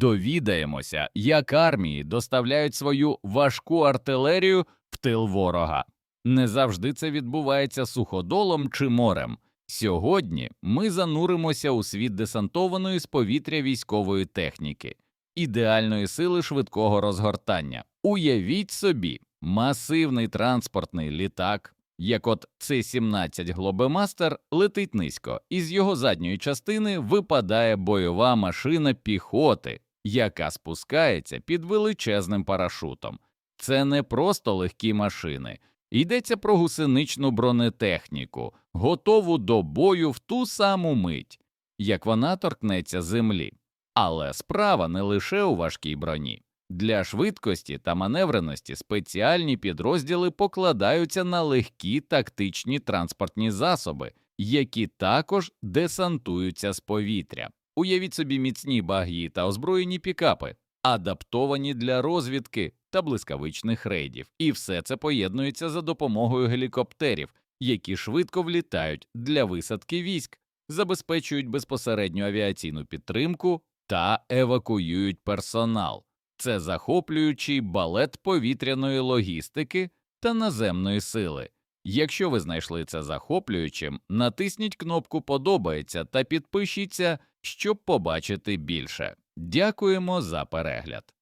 Довідаємося, як армії доставляють свою важку артилерію в тил ворога. Не завжди це відбувається суходолом чи морем. Сьогодні ми зануримося у світ десантованої з повітря військової техніки, ідеальної сили швидкого розгортання. Уявіть собі, масивний транспортний літак, як от С-17 Глобемастер, летить низько, і з його задньої частини випадає бойова машина піхоти, яка спускається під величезним парашутом. Це не просто легкі машини. Йдеться про гусеничну бронетехніку, готову до бою в ту саму мить, як вона торкнеться землі. Але справа не лише у важкій броні. Для швидкості та маневреності спеціальні підрозділи покладаються на легкі тактичні транспортні засоби, які також десантуються з повітря. Уявіть собі міцні багі та озброєні пікапи, адаптовані для розвідки та блискавичних рейдів, і все це поєднується за допомогою гелікоптерів, які швидко влітають для висадки військ, забезпечують безпосередню авіаційну підтримку та евакуюють персонал. Це захоплюючий балет повітряної логістики та наземної сили. Якщо ви знайшли це захоплюючим, натисніть кнопку Подобається та підпишіться, щоб побачити більше. Дякуємо за перегляд.